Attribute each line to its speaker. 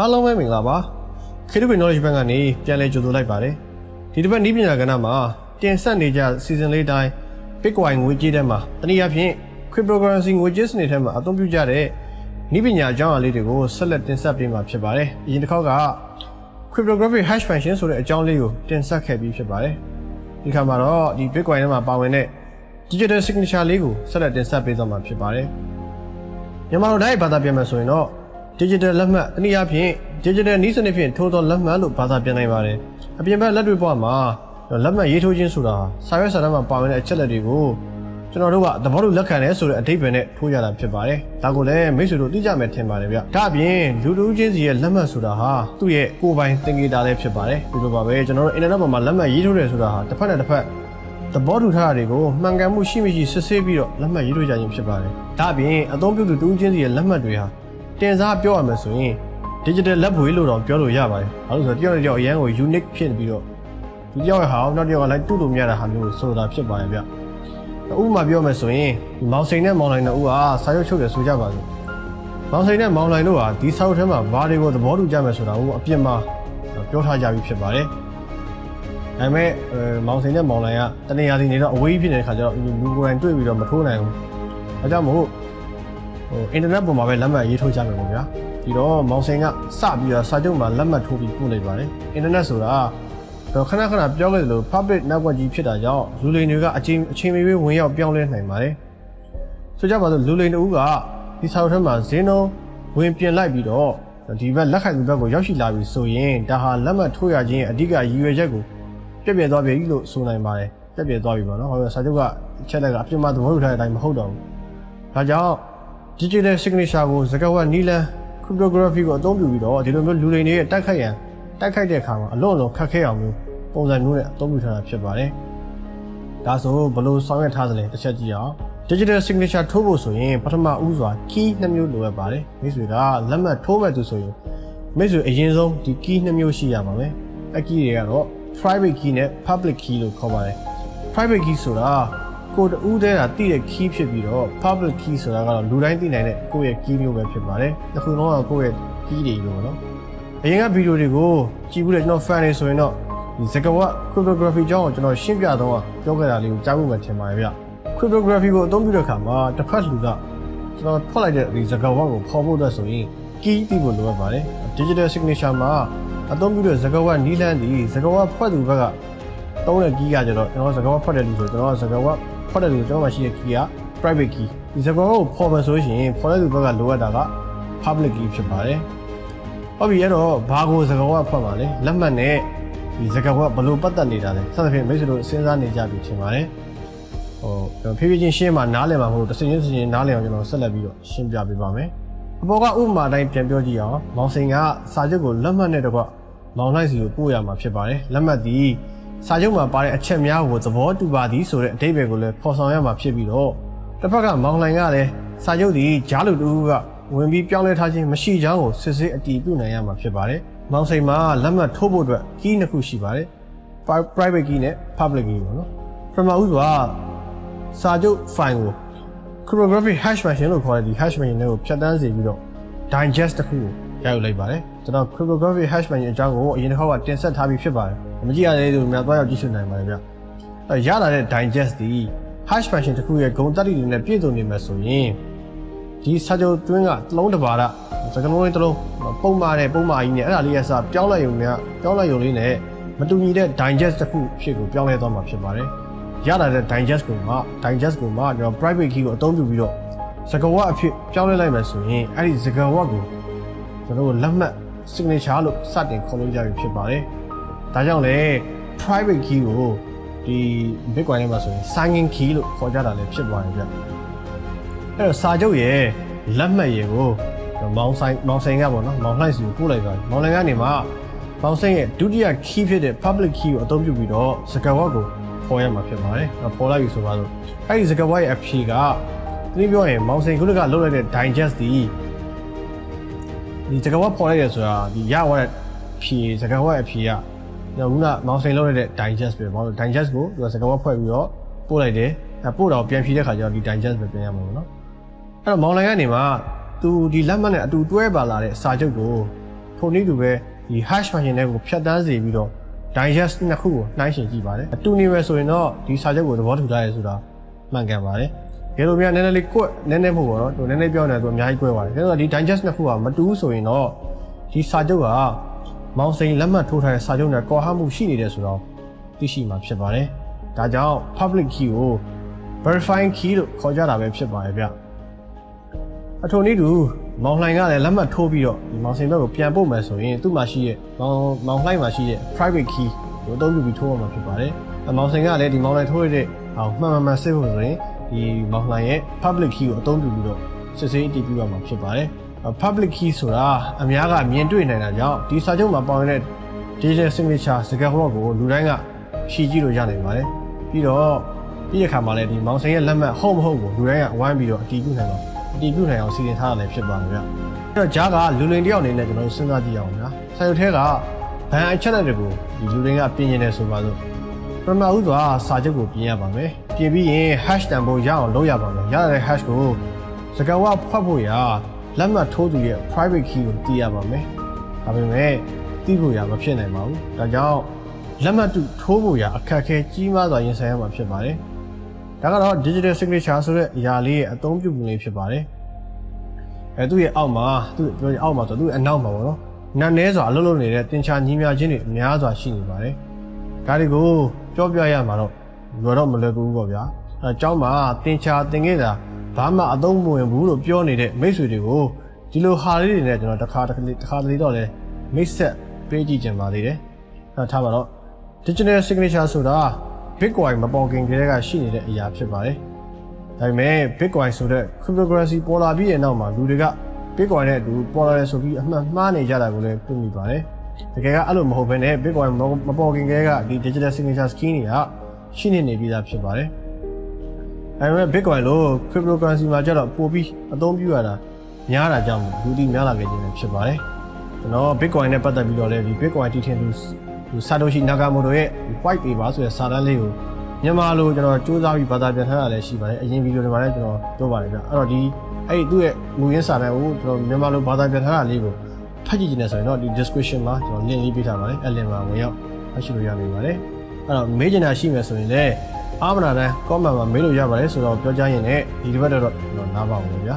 Speaker 1: အားလုံးပဲမင်္ဂလာပါခေတ္တပင် knowledge bank ကနေပြန်လည်ကြိုဆိုလိုက်ပါတယ်ဒီတစ်ပတ်ဤပညာကဏ္ဍမှာတင်ဆက်နေကြ season လေးတိုင်း Bitcoin ငွေကြေးထဲမှာတနည်းအားဖြင့် cryptocurrency ငွေကြေးစနစ်ထဲမှာအသုံးပြုကြတဲ့ဤပညာအကြောင်းအရာလေးတွေကိုဆက်လက်တင်ဆက်ပေးမှာဖြစ်ပါတယ်အရင်တစ်ခေါက်က cryptographic hash function ဆိုတဲ့အကြောင်းလေးကိုတင်ဆက်ခဲ့ပြီးဖြစ်ပါတယ်ဒီခါမှာတော့ဒီ Bitcoin ထဲမှာပါဝင်တဲ့ digital signature လေးကိုဆက်လက်တင်ဆက်ပေးသွားမှာဖြစ်ပါတယ်မြန်မာလိုတိုင်းဘာသာပြန်မယ်ဆိုရင်တော့ digital လက်မှတ်တနည်းအားဖြင့် digital နည်းစနစ်ဖြင့်ထိုးသောလက်မှတ်လို့ဘာသာပြန်နိုင်ပါတယ်အပြင်ဘက်လက်တွေ့ဘဝမှာလက်မှတ်ရေးထိုးခြင်းဆိုတာစာရွက်စာတမ်းမှာပါဝင်တဲ့အချက်လက်တွေကိုကျွန်တော်တို့ကသဘောတူလက်ခံတယ်ဆိုတဲ့အဓိပ္ပာယ်နဲ့ထိုးရတာဖြစ်ပါတယ်ဒါကိုလည်းမိတ်ဆွေတို့သိကြမယ်ထင်ပါတယ်ဗျဒါအပြင်လူလူချင်းစီရဲ့လက်မှတ်ဆိုတာဟာသူ့ရဲ့ကိုယ်ပိုင်သင်္ကေတလည်းဖြစ်ပါတယ်ဒီလိုပါပဲကျွန်တော်တို့ internet ပေါ်မှာလက်မှတ်ရေးထိုးတယ်ဆိုတာဟာတစ်ဖက်နဲ့တစ်ဖက်သဘောတူထားတာတွေကိုမှန်ကန်မှုရှိမရှိစစ်ဆေးပြီးတော့လက်မှတ်ရေးထိုးကြခြင်းဖြစ်ပါတယ်။ဒါ့အပြင်အသုံးပြုသူတူးချင်းစီရဲ့လက်မှတ်တွေဟာ တင်စားပြောရမယ်ဆိုရင် digital လက်ဘွေလို့တော့ပြောလို့ရပါတယ်။ဘာလို့လဲဆိုတော့တယောက်နဲ့တယောက်အရန်ကို unique ဖြစ်နေပြီးတော့ဒီတယောက်ရဲ့ဟာကိုနောက်တစ်ယောက်ကလည်းတူတူမြရတာဟာမျိုးဆိုတာဖြစ်ပါတယ်ဗျ။ဥပမာပြောမယ်ဆိုရင်မောင်စိန်နဲ့မောင်လိုင်တို့ကစာရုပ်ချုပ်တယ်ဆိုကြပါစို့။မောင်စိန်နဲ့မောင်လိုင်တို့ဟာဒီစာရုပ်ထဲမှာဘာတွေကိုသဘောတူကြမယ်ဆိုတာကိုအပြစ်မှာပြောထားကြပြီးဖြစ်ပါတယ်။ဒါပေမဲ့အဲမောင်စိန်နဲ့မောင်လိုင်ကတနေရာစီနေတော့အဝေးကြီးဖြစ်နေတဲ့ခါကျတော့လူကိုယ်တိုင်တွေ့ပြီးတော့မထိုးနိုင်ဘူး။ဒါကြောင့်မို့ ဟိုအင်တာနက်ပေါ်မှာပဲလက်မှတ်ရေးထိုးကြမယ်ပေါ့ဗျာ။ပြီးတော့မောင်စိန်ကစပြီးတော့စာချုပ်မှာလက်မှတ်ထိုးပြီးပို့လိုက်ပါတယ်။အင်တာနက်ဆိုတာတော့ခဏခဏပြောခဲ့သလို public network ကြီးဖြစ်တာကြောင့်လူလိမ်တွေကအချိန်အချိန်မရွေးဝင်ရောက်ပြောင်းလဲနိုင်ပါတယ်။ဆိုကြပါစို့လူလိမ်တို့ကဒီစာချုပ်ထဲမှာဇင်းလုံးဝင်ပြင်လိုက်ပြီးတော့ဒီဘက်လက်ခံသူဘက်ကိုရောက်ရှိလာပြီဆိုရင်ဒါဟာလက်မှတ်ထိုးရခြင်းရဲ့အဓိကရည်ရွယ်ချက်ကိုပြက်ပြက်သွားပြီလို့ဆိုနိုင်ပါတယ်ပြက်ပြက်သွားပြီပေါ့နော်ဟောစာချုပ်ကအချက်လက်ကအပြစ်မှသဘောတူထားတဲ့အတိုင်းမဟုတ်တော့ဘူးဒါကြောင့် digital signature ကိုစကားဝတ်နီလန် cryptography ကိုအသုံးပြုပြီးတော့ဒီလိုမျိုးလူတွေတွေရဲ့တိုက်ခိုက်ရန်တိုက်ခိုက်တဲ့အခါမှာအလွန်အလွန်ခက်ခဲအောင်မျိုးပုံစံမျိုးနဲ့အသုံးပြုထားတာဖြစ်ပါတယ်ဒါဆိုဘယ်လိုဆောင်ရွက်ထားသလဲတစ်ချက်ကြည့်အောင် digital signature ထိုးဖို့ဆိုရင်ပထမဦးစွာ key နှစ်မျိုးလိုအပ်ပါတယ်မိတ်ဆွေကလက်မှတ်ထိုးမဲ့သူဆိုရင်မိတ်ဆွေအရင်ဆုံးဒီ key နှစ်မျိုးရှိရပါမယ်အ key တွေကတော့ private key နဲ့ public key လို့ခေါ်ပါတယ် private key ဆိုတာ ကိုယ်တူးတဲ့တာတည့်တဲ့ key ဖြစ်ပြီးတော့ public key ဆိုတာကတော့လူတိုင်းသိနိုင်တဲ့ကိုယ့်ရဲ့ key မျိုးပဲဖြစ်ပါတယ်တစ်ခုလုံးကကိုယ့်ရဲ့ key တွေလို့ပေါ့နော်အရင်ကဗီဒီယိုတွေကိုကြည့်ဘူးလေကျွန်တော် fan တွေဆိုရင်တော့ဒီစကားဝတ် cryptography အကြောင်းကိုကျွန်တော်ရှင်းပြတော့ပြောခဲ့တာလေးကိုကြားဖို့ပဲထင်ပါတယ်ဗျ cryptography ကိုအသုံးပြုတဲ့အခါမှာတစ်ဖက်လူကကျွန်တော်ဖွက်လိုက်တဲ့ဒီစကားဝတ်ကိုဖော်ဖို့အတွက်ဆိုရင် key သိဖို့လိုအပ်ပါတယ် digital signature မှာအသုံးပြုတဲ့စကားဝတ်နီးလန်းဒီစကားဝတ်ဖွက်သူဘက်ကသုံးတဲ့ key ကကျတော့ကျွန်တော်စကားဝတ်ဖွက်တဲ့လူဆိုကျွန်တော်စကားဝတ် ဖွက်တဲ့လူကျွန်တော်မှရှိတဲ့ key က private key ဒီစကားဝတ်ကိုဖော်မယ်ဆိုရင်ဖော်တဲ့သူဘက်ကလိုအပ်တာက public key ဖြစ်ပါတယ်ဟုတ်ပြီအဲ့တော့ဘာကိုစကားဝတ်ဖွက်ပါလဲလက်မှတ်နဲ့ဒီစကားဝတ်ဘယ်လိုပတ်သက်နေတာလဲစသဖြင့်မိတ်ဆွေတို့စဉ်းစားနေကြပြီထင်ပါတယ်ဟိုကျွန်တော်ဖြည်းဖြည်းချင်းရှင်းမှနားလည်မှာမဟုတ်တစ်စင်းချင်းတစ်စင်းချင်းနားလည်အောင်ကျွန်တော်ဆက်လက်ပြီးတော့ရှင်းပြပေးပါမယ်အပေါ်ကဥပမာတိုင်းပြန်ပြောကြည့်အောင်မောင်စိန်ကစာချုပ်ကိုလက်မှတ်နဲ့တကွမောင်လိုက်စီကိုပို့ရမှာဖြစ်ပါတယ်လက်မှတ်ဒီ စာချုပ်မှာပါတဲ့အချက်များကိုသဘောတူပါသည်ဆိုတဲ့အဓိပ္ပာယ်ကိုလည်းဖော်ဆောင်ရမှာဖြစ်ပြီးတော့တစ်ဖက်ကမောင်လိုင်ကလည်းစာချုပ်ဒီဂျားလူတူကဝင်ပြီးပြောင်းလဲထားခြင်းမရှိကြောင်းကိုစစ်စစ်အတည်ပြုနိုင်ရမှာဖြစ်ပါတယ်မောင်စိန်မှာလက်မှတ်ထိုးဖို့အတွက် key နှစ်ခုရှိပါတယ် private key နဲ့ public key ပေါ့နော်ပထမဦးစွာစာချုပ် file ကို cryptographic hash machine လို့ခေါ်တဲ့ဒီ hash machine တွေကိုဖြတ်တန်းစေပြီးတော့ digest တစ်ခုကိုရယူလိုက်ပါတယ်ကျွန်တော် cryptographic hash machine အကြောင်းကိုအရင်တစ်ခါကတင်ဆက်ထားပြီးဖြစ်ပါတယ် မကြည့်ရသေးသူများသွားရောက်ကြည့်ရှုနိုင်ပါတယ်ဗျအဲရလာတဲ့ digest ဒီ hash machine တစ်ခုရဲ့ဂုဏ်တတ္တိတွေနဲ့ပြည့်စုံနေမှာဆိုရင်ဒီစာချုပ်တွင်းကတစ်လုံးတစ်ပါးတာစကလုံးလေးတစ်လုံးပုံမာတဲ့ပုံမာကြီးနဲ့အဲ့ဒါလေးရစပြောင်းလိုက်ရုံနဲ့ပြောင်းလိုက်ရုံလေးနဲ့မတူညီတဲ့ digest တစ်ခုဖြစ်ကိုပြောင်းလဲသွားမှာဖြစ်ပါတယ်ရလာတဲ့ digest ကိုမှ digest ကိုမှကျွန်တော် private key ကိုအသုံးပြုပြီးတော့စကားဝတ်အဖြစ်ပြောင်းလဲလိုက်မယ်ဆိုရင်အဲ့ဒီစကားဝတ်ကိုကျွန်တော်တို့လက်မှတ် signature လို့စတင်ခေါ်လို့ရပြီဖြစ်ပါတယ်။ ဒါကြောင့်လေ private key ကိုဒီ Bitcoin ထဲမှာဆိုရင် signing key လို့ခေါ်ကြတာလည်းဖြစ်သွားတယ်ဗျ။အဲ့တော့စာချုပ်ရဲ့လက်မှတ်ရေကိုမောင်ဆိုင်မောင်ဆိုင်ကပေါ့နော်မောင်လှိုက်စီကိုပို့လိုက်သွားတယ်။မောင်လှိုင်ကနေမှမောင်ဆိုင်ရဲ့ဒုတိယ key ဖြစ်တဲ့ public key ကိုအသုံးပြုပြီးတော့စကားဝတ်ကိုပေါ်ရမှာဖြစ်ပါတယ်။ပေါ်လိုက်ပြီဆိုပါတော့အဲ့ဒီစကားဝတ်ရဲ့အဖြေကဒီပြောရင်မောင်စိန်ခုနကလုတ်လိုက်တဲ့ digest ဒီဒီစကားဝတ်ပေါ်လိုက်ရဆိုတာဒီရသွားတဲ့ဖြေစကားဝတ်အဖြေက ကျွန်တော်ခုနမောင်စိန်လုတ်လိုက်တဲ့ digest ပဲပေါ့ digest ကိုသူကစကားဝတ်ဖွဲ့ပြီးတော့ပို့လိုက်တယ်အဲပို့တော့ပြန်ဖြေတဲ့ခါကျတော့ဒီ digest ပဲပြန်ရမှာပေါ့နော်အဲ့တော့မောင်လိုင်ကနေမှသူဒီလက်မှတ်နဲ့အတူတွဲပါလာတဲ့စာချုပ်ကိုထိုနည်းတူပဲဒီ hash function တွေကိုဖြတ်တန်းစေပြီးတော့ digest နှစ်ခုကိုနှိုင်းယှဉ်ကြည့်ပါတယ်အတူနေပဲဆိုရင်တော့ဒီစာချုပ်ကိုသဘောတူထားရဲဆိုတာမှန်ကန်ပါတယ်ကဲလို့များနည်းနည်းလေးကွက်နည်းနည်းဖို့ပေါ့နော်သူနည်းနည်းပြောနေတယ်သူအများကြီးကွဲပါတယ်ဒါဆိုတော့ဒီ digest နှစ်ခုကမတူဘူးဆိုရင်တော့ဒီစာချုပ်က မောင်စိန်လက်မှတ်ထိုးထားတဲ့စာချုပ်နဲ့ကွာဟမှုရှိနေတယ်ဆိုတော့သိရှိမှာဖြစ်ပါတယ်ဒါကြောင့် public key ကို verifying key လို့ခေါ်ကြတာပဲဖြစ်ပါတယ်ဗျအထုံနည်းတူမောင်လှိုင်ကလည်းလက်မှတ်ထိုးပြီးတော့ဒီမောင်စိန်ဘက်ကိုပြန်ပို့မယ်ဆိုရင်သူ့မှာရှိတဲ့မောင်မောင်လှိုင်မှာရှိတဲ့ private key ကိုအသုံးပြုပြီးထိုးရမှာဖြစ်ပါတယ်အမောင်စိန်ကလည်းဒီမောင်လှိုင်ထိုးရတဲ့ဟောမှန်မှန်မှန်စစ်ဖို့ဆိုရင်ဒီမောင်လှိုင်ရဲ့ public key ကိုအသုံးပြုပြီးတော့စစ်ဆေးအတည်ပြုရမှာဖြစ်ပါတယ် public key ဆိုတာအများကမြင်တွေ့နိုင်တာကြောင့်ဒီစာချုပ်မှာပါဝင်တဲ့ digital signature စကားပြောကိုလူတိုင်းကဖြည့်ကြည့်လို့ရနိုင်ပါတယ်ပြီးတော့ပြီးတဲ့အခါမှာလည်းဒီမောင်စိန်ရဲ့လက်မှတ်ဟုတ်မဟုတ်ကိုလူတိုင်းကဝိုင်းပြီးတော့အတည်ပြုနိုင်တော့အတည်ပြုနိုင်အောင်စီစဉ်ထားရလည်းဖြစ်ပါမယ်ဗျအဲ့တော့ဂျားကလူလိန်တယောက်အနေနဲ့ကျွန်တော်တို့စဉ်းစားကြည့်အောင်ဗျာစာရုပ်ထဲကဘန်အချက်လက်တွေကိုဒီလူတွေကပြင်နေတယ်ဆိုပါစို့ပထမဦးစွာစာချုပ်ကိုပြင်ရပါမယ်ပြင်ပြီးရင် hash တန်ဖိုးရအောင်လုပ်ရပါမယ်ရတဲ့ hash ကိုစကားဝဖတ်ဖို့ရ လက်မှတ်ထိုးသူရဲ့ private key ကိုတည်ရပါမယ်ဒါပေမဲ့တည်ဖို့ရမဖြစ်နိုင်ပါဘူးဒါကြောင့်လက်မှတ်တူထိုးဖို့ရအခက်အခဲကြီးမားစွာရင်ဆိုင်ရမှာဖြစ်ပါတယ်ဒါကတော့ digital signature ဆိုတဲ့အရာလေးရဲ့အသုံးပြုမှုလေးဖြစ်ပါတယ်အဲသူ့ရဲ့အောက်မှာသူ့ပြောရင်အောက်မှာဆိုသူ့ရဲ့အနောက်မှာပေါ့နော်နတ်နဲစွာအလုပ်လုပ်နေတဲ့တင်ချာညီးများခြင်းတွေအများစွာရှိနေပါတယ်ဒါတွေကိုပြောပြရမှာတော့လွယ်တော့မလွယ်ဘူးပေါ့ဗျာအဲအเจ้าမှာတင်ချာတင်ခဲ့တာ ဘာမှအသုံးမဝင်ဘူးလို့ပြောနေတဲ့မိတ်ဆွေတွေကိုဒီလိုဟာလေးတွေနဲ့ကျွန်တော်တစ်ခါတစ်ခါတစ်ခါတလေတော့လဲမိတ်ဆက်ပေးကြည့်ကြပါသေးတယ်အဲထားပါတော့ digital signature ဆိုတာ Bitcoin မပေါ်ခင်ကတည်းကရှိနေတဲ့အရာဖြစ်ပါတယ်။ဒါပေမဲ့ Bitcoin ဆိုတဲ့ cryptocurrency ပေါ်လာပြီးတဲ့နောက်မှာလူတွေက Bitcoin နဲ့အတူပေါ်လာတယ်ဆိုပြီးအမှန်မှားနေကြတာကိုလည်းတွေ့မိပါတယ်။တကယ်ကအဲ့လိုမဟုတ်ဘဲနဲ့ Bitcoin မပေါ်ခင်ကတည်းကဒီ digital signature scheme တွေကရှိနေနေပြီးသားဖြစ်ပါတယ်။ ဒါပေမဲ့ Bitcoin လို့ cryptocurrency မှာကျတော့ပိုပြီးအသုံးပြုရတာများတာကြောင့်လူတီများလာခဲ့ခြင်းပဲဖြစ်ပါတယ်။ကျွန်တော် Bitcoin နဲ့ပတ်သက်ပြီးတော့လည်းဒီ Bitcoin တီထင်သူဒီဆာတိုရှီနာဂါမိုတိုရဲ့ white paper ဆိုတဲ့စာတမ်းလေးကိုမြန်မာလိုကျွန်တော်စူးစမ်းပြီးဘာသာပြန်ထားတာလည်းရှိပါတယ်အရင်ဗီဒီယိုတွေမှာလည်းကျွန်တော်ပြောပါတယ်ဗျအဲ့တော့ဒီအဲ့ဒီသူ့ရဲ့မူရင်းစာတမ်းကိုကျွန်တော်မြန်မာလိုဘာသာပြန်ထားတာလေးကိုဖတ်ကြည့်ကြည့်နေဆိုရင်တော့ဒီ description မှာကျွန်တော် link လေးပေးထားပါတယ်အဲ့ link မှာဝင်ရောက်ဖတ်ရှုလို့ရနိုင်ပါတယ်အဲ့တော့မေးချင်တာရှိမယ်ဆိုရင်လည်း အားမနာတဲ့ comment မှာမေးလို့ရပါတယ်ဆိုတော့ပြောကြရင်လည်းဒီတစ်ပတ်တော့ကျွန်တော်နားပါအောင်ဗျာ